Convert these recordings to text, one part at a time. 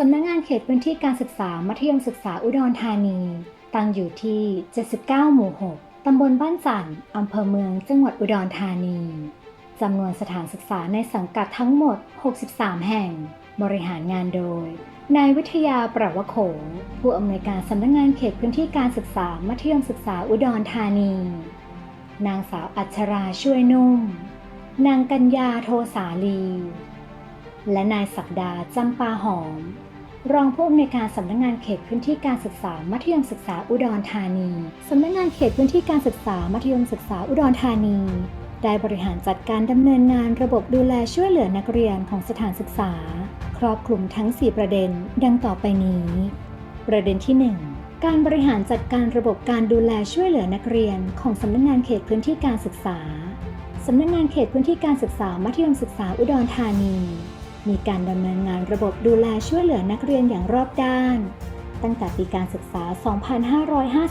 สำนักงานเขตพื้นที่การศึกษามัธยมศึกษาอุดรธานี ตั้งอยู่ที่ 79 หมู่ 6 ตำบลบ้านจันอำเภอเมือง จังหวัดอุดรธานี จำนวนสถานศึกษาในสังกัดทั้งหมด 63 แห่ง บริหารงานโดย นายวิทยาประวะโข ผู้อำนวยการสำนักงานเขตพื้นที่การศึกษามัธยมศึกษาอุดรธานี นางสาวอัชราช่วยนุ่ม นางกัญญาโทสาลี และนายศักดาจำปาหอม รองผู้อำนวยการสำนักงานเขตพื้นที่การศึกษา มัธยมศึกษาอุดรธานีสำนักงานเขตพื้นที่การศึกษามัธยมศึกษาอุดรธานี ได้บริหารจัดการดำเนินงานระบบดูแลช่วยเหลือนักเรียนของสถานศึกษา ครอบคลุมทั้ง 4 ประเด็น ดังต่อไปนี้ ประเด็นที่ 1 การบริหารจัดการระบบการดูแลช่วยเหลือนักเรียนของสำนักงานเขตพื้นที่การศึกษาสำนักงานเขตพื้นที่การศึกษามัธยมศึกษาอุดรธานี มีการดำเนินงานระบบดูแลช่วยเหลือนักเรียนอย่างรอบด้าน ตั้งแต่ปีการศึกษา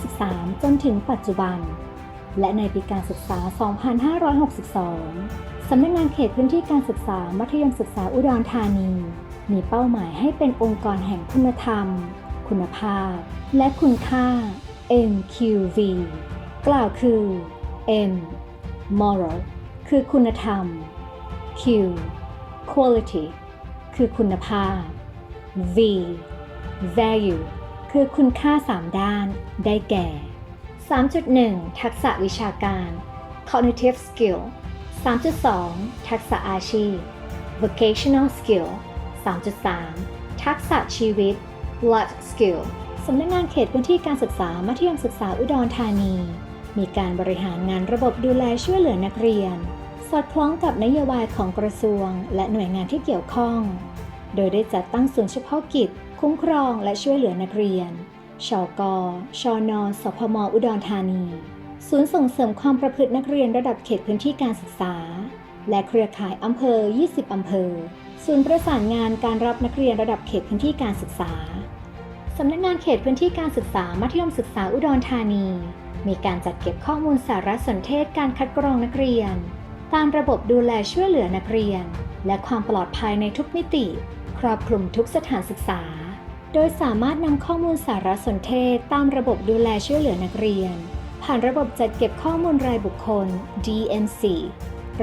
2553 จนถึงปัจจุบัน และในปีการศึกษา 2562 สำนักงานเขตพื้นที่การศึกษา มัธยมศึกษาอุดรธานี มีเป้าหมายให้เป็นองค์กรแห่งคุณธรรม คุณภาพ และคุณค่า MQV กล่าวคือ M moral คือคุณธรรม Q quality คือคุณภาพ V value คือคุณค่า 3 ด้าน ได้แก่ 3.1 ทักษะวิชาการ cognitive skill 3.2 ทักษะอาชีพ vocational skill 3.3 ทักษะชีวิต life skill สำนักงานเขตพื้นที่การศึกษา มัธยมศึกษาอุดรธานี มีการบริหารงานระบบดูแลช่วยเหลือนักเรียน สอดคล้องกับนโยบายของกระทรวง และหน่วยงานที่เกี่ยวข้อง โดยได้จัดตั้งศูนย์เฉพาะกิจ คุ้มครองและช่วยเหลือนักเรียน ชก ชน สพม อุดรธานี ศูนย์ส่งเสริมความประพฤตินักเรียนระดับเขตพื้นที่การศึกษา และเครือข่ายอำเภอ 20 อำเภอ ศูนย์ประสานงานการรับนักเรียนระดับเขตพื้นที่การศึกษา สำนักงานเขตพื้นที่การศึกษา มัธยมศึกษาอุดรธานี มีการจัดเก็บข้อมูลสารสนเทศการคัดกรองนักเรียน ตามระบบดูแลช่วยเหลือนักเรียน และความปลอดภัยในทุกมิติ ครอบคลุมทุกสถานศึกษา โดยสามารถนำข้อมูลสารสนเทศ ตามระบบดูแลช่วยเหลือนักเรียน ผ่านระบบจัดเก็บข้อมูลรายบุคคล DMC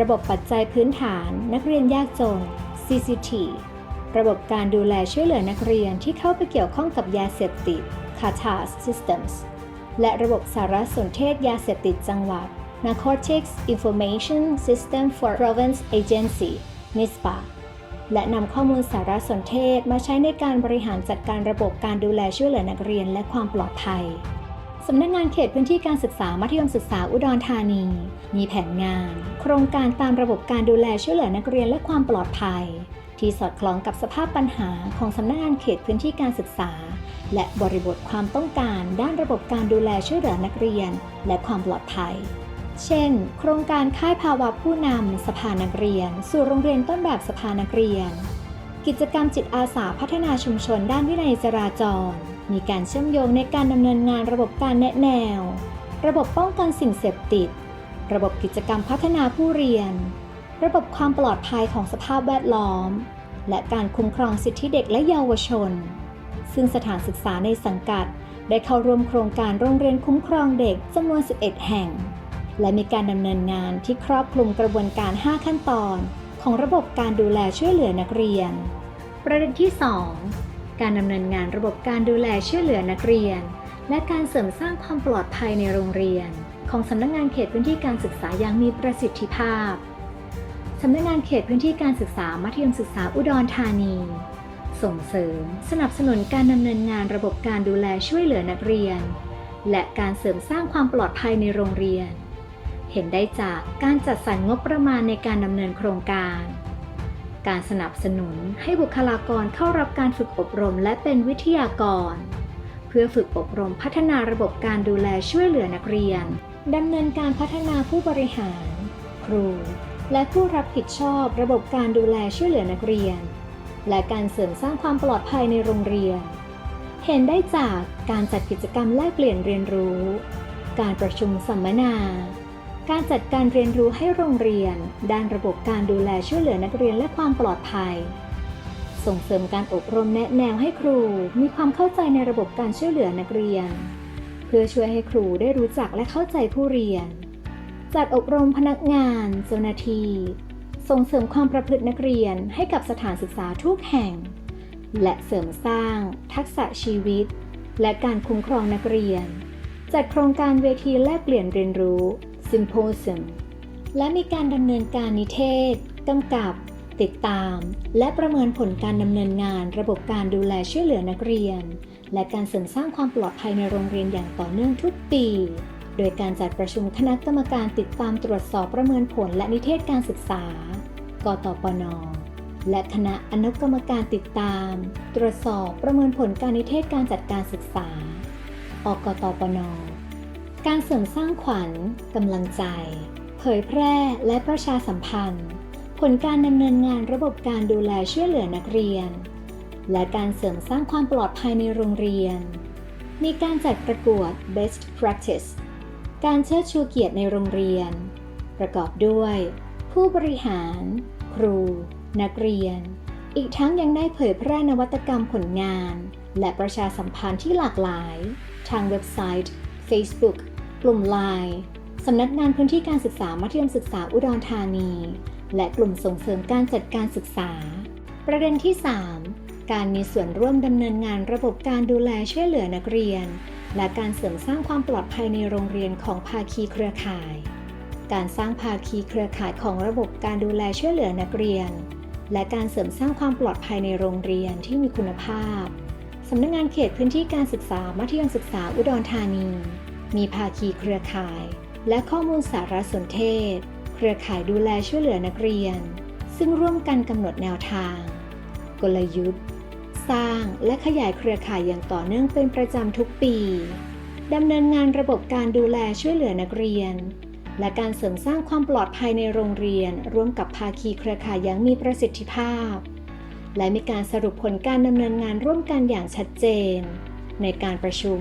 ระบบปัจจัยพื้นฐาน นักเรียนยากจน CCT ระบบการดูแลช่วยเหลือนักเรียนที่เข้าไปเกี่ยวข้องกับยาเสพติด CATAS Systems และระบบสารสนเทศยาเสพติดจังหวัด Narcotics Information System for Province Agency NISPA และนำข้อมูลสารสนเทศมาใช้ในการบริหารจัดการระบบการดูแลช่วยเหลือนักเรียนและความปลอดภัยสำนักงานเขตพื้นที่การศึกษามัธยมศึกษาอุดรธานี มีแผนงาน โครงการตามระบบการดูแลช่วยเหลือนักเรียนและความปลอดภัย ที่สอดคล้องกับสภาพปัญหาของสำนักงานเขตพื้นที่การศึกษา และบริบทความต้องการด้านระบบการดูแลช่วยเหลือนักเรียน และความปลอดภัย เช่น โครงการค่ายภาวะผู้นำสภานักเรียน สู่โรงเรียนต้นแบบสภานักเรียน กิจกรรมจิตอาสาพัฒนาชุมชนด้านวินัยจราจร มีการเชื่อมโยงในการดำเนินงานระบบการแนะแนว ระบบป้องกันสิ่งเสพติด ระบบกิจกรรมพัฒนาผู้เรียน ระบบความปลอดภัยของสภาพแวดล้อม และการคุ้มครองสิทธิเด็กและเยาวชน ซึ่งสถานศึกษาในสังกัด ได้เข้าร่วมโครงการโรงเรียนคุ้มครองเด็กจำนวน 11 แห่ง และมีการดำเนินงานที่ครอบคลุมกระบวนการ 5 ขั้นตอน ของระบบการดูแลช่วยเหลือนักเรียน ประเด็นที่ 2 การดำเนินงานระบบการดูแลช่วยเหลือนักเรียน และการเสริมสร้างความปลอดภัยในโรงเรียน ของสำนักงานเขตพื้นที่การศึกษาอย่างมีประสิทธิภาพสำนักงานเขตพื้นที่การศึกษามัธยมศึกษาอุดรธานี ส่งเสริม สนับสนุนการดำเนินงานระบบการดูแลช่วยเหลือนักเรียน และการเสริมสร้างความปลอดภัยในโรงเรียน เห็นได้จากการจัดสรรงบประมาณในการดำเนินโครงการ การสนับสนุนให้บุคลากรเข้ารับการฝึกอบรมและเป็นวิทยากร เพื่อฝึกอบรมพัฒนาระบบการดูแลช่วยเหลือนักเรียนดำเนินการพัฒนาผู้บริหาร ครู และผู้รับผิดชอบระบบการดูแลช่วยเหลือนักเรียน และการเสริมสร้างความปลอดภัยในโรงเรียน เห็นได้จากการจัดกิจกรรมแลกเปลี่ยนเรียนรู้ การประชุมสัมมนา การจัดการเรียนรู้ให้โรงเรียน ด้านระบบการดูแลช่วยเหลือนักเรียนและความปลอดภัย ส่งเสริมการอบรมแนะแนวให้ครูมีความเข้าใจในระบบการช่วยเหลือนักเรียน เพื่อช่วยให้ครูได้รู้จักและเข้าใจผู้เรียน จัดอบรมพนักงาน เจ้าหน้าที่ส่งเสริมความประพฤตินักเรียนให้กับสถานศึกษาทุกแห่ง และเสริมสร้าง ทักษะชีวิต และการคุ้มครองนักเรียน จัดโครงการเวทีแลกเปลี่ยนเรียนรู้ Symposium และมีการดำเนินการนิเทศกำกับ ติดตาม และประเมินผลการดำเนินงานระบบการดูแลช่วยเหลือนักเรียน และการเสริมสร้างความปลอดภัยในโรงเรียนอย่างต่อเนื่องทุกปี โดยการจัดประชุมคณะกรรมการติดตามตรวจสอบประเมินผลและนิเทศการศึกษา กตปน และคณะอนุกรรมการติดตาม ตรวจสอบประเมินผลการนิเทศการจัดการศึกษา อกตปน การเสริมสร้างขวัญกำลังใจ เผยแพร่และประชาสัมพันธ์ ผลการดำเนินงานระบบการดูแลช่วยเหลือนักเรียน และการเสริมสร้างความปลอดภัยในโรงเรียน มีการจัดประกวด Best Practice การเชิดชูเกียรติในโรงเรียน ประกอบด้วย ผู้บริหาร ครู นักเรียน อีกทั้งยังได้เผยแพร่นวัตกรรมผลงาน และประชาสัมพันธ์ที่หลากหลาย ทางเว็บไซต์ Facebook กลุ่มไลน์สำนักงานพื้นที่การศึกษามัธยมศึกษาอุดรธานี และกลุ่มส่งเสริมการจัดการศึกษา ประเด็นที่ 3 การมีส่วนร่วมดำเนินงานระบบการดูแลช่วยเหลือนักเรียน และการเสริมสร้างความปลอดภัยในโรงเรียนของภาคีเครือข่าย การสร้างภาคีเครือข่ายของระบบการดูแลช่วยเหลือนักเรียน และการเสริมสร้างความปลอดภัยในโรงเรียนที่มีคุณภาพสำนักงานเขตพื้นที่การศึกษามัธยมศึกษาอุดรธานี มีภาคีเครือข่าย และข้อมูลสารสนเทศ เครือข่ายดูแลช่วยเหลือนักเรียน ซึ่งร่วมกันกำหนดแนวทาง กลยุทธ์ สร้างและขยายเครือข่ายอย่างต่อเนื่องเป็นประจำทุกปีดำเนินงานระบบการดูแลช่วยเหลือนักเรียน และการเสริมสร้างความปลอดภัยในโรงเรียน ร่วมกับภาคีเครือข่ายอย่างมีประสิทธิภาพ และมีการสรุปผลการดำเนินงานร่วมกันอย่างชัดเจน ในการประชุม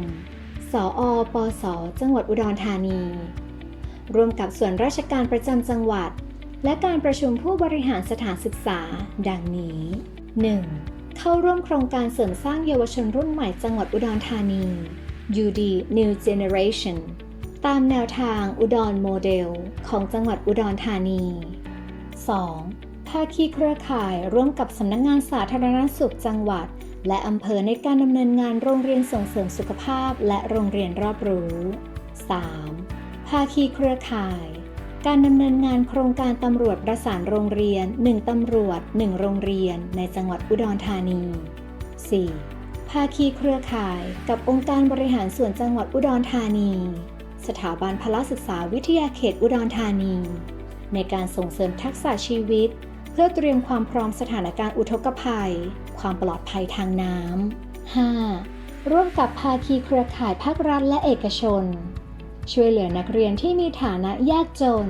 สออปสจังหวัดอุดรธานี ร่วมกับส่วนราชการประจำจังหวัด และการประชุมผู้บริหารสถานศึกษา ดังนี้ 1. เข้าร่วมโครงการเสริมสร้างเยาวชนรุ่นใหม่จังหวัดอุดรธานี UD New Generation ตามแนวทางอุดรโมเดล ของจังหวัดอุดรธานี 2. ภาคีเครือข่ายร่วมกับสำนักงงานสาธารณสุขจังหวัด และอำเภอในการดำเนินงานโรงเรียนส่งเสริมสุขภาพและโรงเรียนรอบรู้ 3. ภาคีเครือข่าย การดำเนินงานโครงการตำรวจประสานโรงเรียน 1 ตำรวจ 1 โรงเรียน ในจังหวัดอุดรธานี 4. ภาคีเครือข่าย กับองค์การบริหารส่วนจังหวัดอุดรธานี สถาบันพละศึกษาวิทยาเขตอุดรธานี ในการส่งเสริมทักษะชีวิต เพื่อเตรียมความพร้อมสถานการณ์อุทกภัย ความปลอดภัยทางน้ำ 5. ร่วมกับภาคีเครือข่ายภาครัฐและเอกชน ช่วยเหลือนักเรียนที่มีฐานะยากจน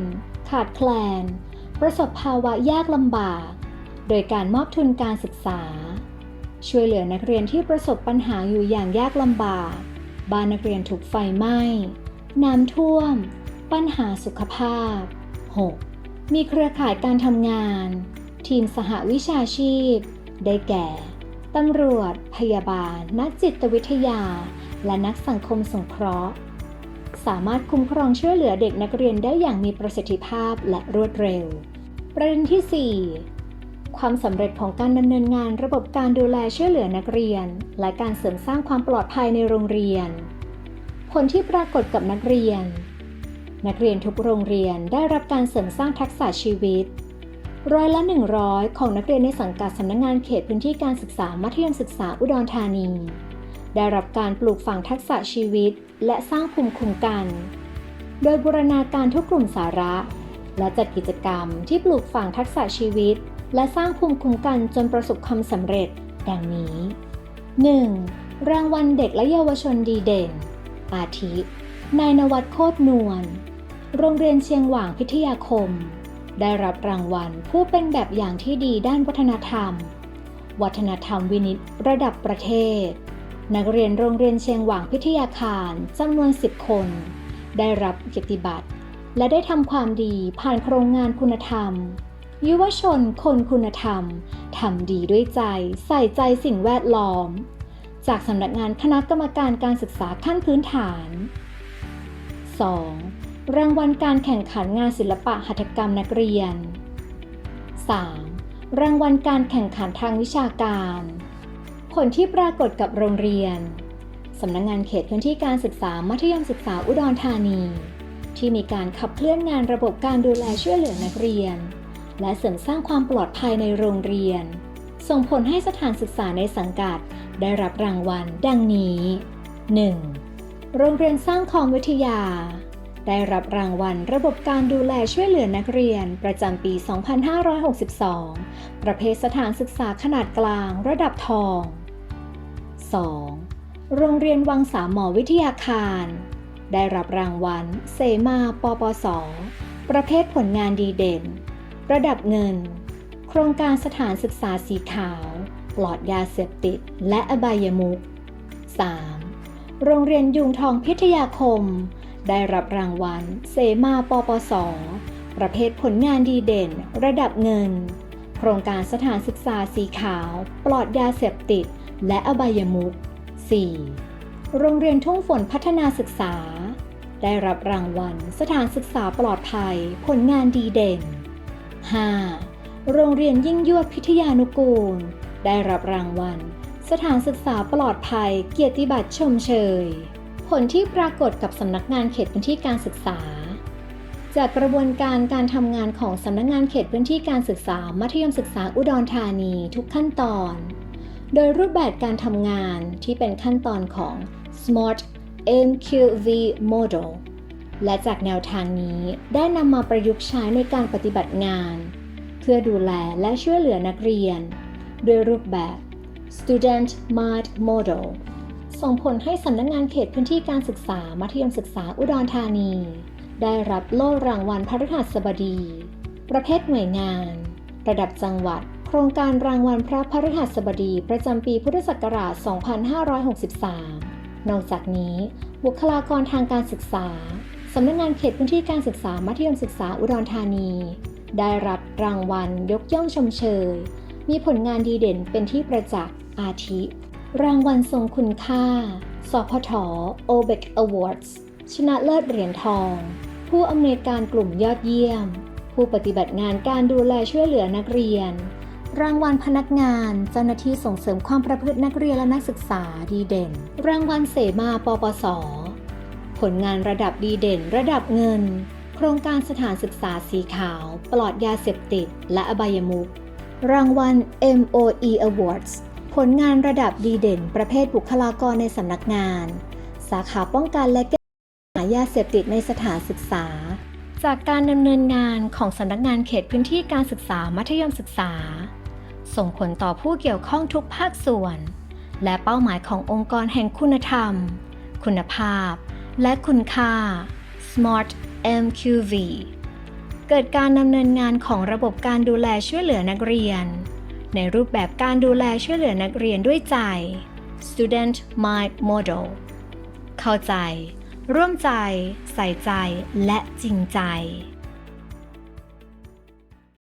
ขาดแคลน ประสบภาวะยากลำบาก โดยการมอบทุนการศึกษา ช่วยเหลือนักเรียนที่ประสบปัญหาอยู่อย่างยากลำบาก บ้านนักเรียนถูกไฟไหม้ น้ำท่วม ปัญหาสุขภาพ 6. มีเครือข่ายการทำงาน ทีมสหวิชาชีพ ได้แก่ตำรวจ พยาบาล นักจิตวิทยา และนักสังคมสงเคราะห์ สามารถคุ้มครองช่วยเหลือเด็กนักเรียนได้อย่างมีประสิทธิภาพและรวดเร็ว ประเด็นที่ 4 ความสำเร็จของการดำเนินงานระบบการดูแลช่วยเหลือนักเรียน และการเสริมสร้างความปลอดภัยในโรงเรียน ผลที่ปรากฏกับนักเรียน นักเรียนทุกโรงเรียนได้รับการเสริมสร้างทักษะชีวิต ร้อยละ 100 ของนักเรียนในสังกัดสำนักงงานเขตพื้นที่การศึกษามัธยมศึกษาอุดรธานี ได้รับการปลูกฝังทักษะชีวิต และสร้างภูมิคุ้มกัน โดยบูรณาการทุกกลุ่มสาระ และจัดกิจกรรมที่ปลูกฝังทักษะชีวิต และสร้างภูมิคุ้มกันจนประสบความสำเร็จ ดังนี้ 1. รางวัลเด็กและเยาวชนดีเด่น อาทิ นายนวัดโคตรนวล โรงเรียนเชียงหว่างพิทยาคม ได้รับรางวัลผู้เป็นแบบอย่างที่ดีด้านวัฒนธรรม วัฒนธรรมวินิตระดับประเทศ นักเรียนโรงเรียนเชียงหว่างพิทยาคารจำนวน 10 คน ได้รับเกียรติบัตร และได้ทำความดีผ่านโครงงานคุณธรรม ยุวชนคนคุณธรรมทำดีด้วยใจใส่ใจสิ่งแวดล้อม จากสำนักงานคณะกรรมการการศึกษาขั้นพื้นฐาน 2. รางวัลการแข่งขันงานศิลปะหัตถกรรมนักเรียน 3. รางวัลการแข่งขันทางวิชาการ ผลที่ปรากฏกับโรงเรียน สำนักงงานเขตพื้นที่การศึกษามัธยมศึกษาอุดรธานี ที่มีการขับเคลื่อนงานระบบการดูแลช่วยเหลือนักเรียน และเสริมสร้างความปลอดภัยในโรงเรียน ส่งผลให้สถานศึกษาในสังกัด ได้รับรางวัล ดังนี้ 1. โรงเรียนสร้างคอมวิทยา ได้รับรางวัลระบบการดูแลช่วยเหลือนักเรียน ประจำปี 2562 ประเภทสถานศึกษาขนาดกลางระดับทอง 2. โรงเรียนวังสามหมอวิทยาคาร ได้รับรางวัล เสมา ปปส ประเภทผลงานดีเด่น ระดับเงิน โครงการสถานศึกษาสีขาว ปลอดยาเสพติด และอบายมุข 3. โรงเรียนยุงทองพิทยาคม ได้รับรางวัล เสมาปปส ประเภทผลงานดีเด่น ระดับเงิน โครงการสถานศึกษาสีขาว ปลอดยาเสพติด และอบายมุข 4. โรงเรียนทุ่งฝนพัฒนาศึกษา ได้รับรางวัล สถานศึกษาปลอดภัย ผลงานดีเด่น 5. โรงเรียนยิ่งยวดพิทยานุกูล ได้รับรางวัล สถานศึกษาปลอดภัย เกียรติบัตรชมเชย ผลที่ปรากฏกับสำนักงานเขตพื้นที่การศึกษา จากกระบวนการการทำงานของสำนักงานเขตพื้นที่การศึกษา มัธยมศึกษาอุดรธานีทุกขั้นตอน โดยรูปแบบการทำงานที่เป็นขั้นตอนของ Smart MQV Model และจากแนวทางนี้ได้นำมาประยุกต์ใช้ในการปฏิบัติงาน เพื่อดูแลและช่วยเหลือนักเรียน ด้วยรูปแบบ Student Mind Model ส่งผลให้สำนักงานเขตพื้นที่การศึกษา มัธยมศึกษาอุดรธานี ได้รับโล่รางวัลพระฤหัสบดี ประเภทหน่วยงาน ระดับจังหวัด โครงการรางวัลพระพฤหัสบดีประจำปีพุทธศักราช 2563 นอกจากนี้ บุคลากรทางการศึกษาสำนักงานเขตพื้นที่การศึกษา มัธยมศึกษาอุดรธานี ได้รับรางวัลยกย่องชมเชย มีผลงานดีเด่นเป็นที่ประจักษ์อาทิ รางวัลทรงคุณค่า สพท o b e c Awards ชนะเลิศเหรียญทอง ผู้อำนวยการกลุ่มยอดเยี่ยม ผู้ปฏิบัติงานการดูแลช่วยเหลือนักเรียน รางวัลพนักงาน เจ้าหน้าที่ส่งเสริมความประพฤตินักเรียนและนักศึกษาดีเด่น รางวัลเสมาปปส ผลงานระดับดีเด่น ระดับเงิน โครงการสถานศึกษาสีขาว ปลอดยาเสพติด และอบายมุขรางวัล MOE Awards ผลงานระดับดีเด่น ประเภทบุคลากรในสำนักงาน สาขาป้องกันและแก้ปัญหายาเสพติดในสถานศึกษา จากการดำเนินงานของสำนักงานเขตพื้นที่การศึกษามัธยมศึกษา ส่งผลต่อผู้เกี่ยวข้องทุกภาคส่วน และเป้าหมายขององค์กรแห่งคุณธรรม คุณภาพ และคุณค่า Smart MQV เกิดการดำเนินงานของระบบการดูแลช่วยเหลือนักเรียน ในรูปแบบการดูแลช่วยเหลือนักเรียนด้วยใจ Student Mind Model เข้าใจ ร่วมใจ ใส่ใจและจริงใจ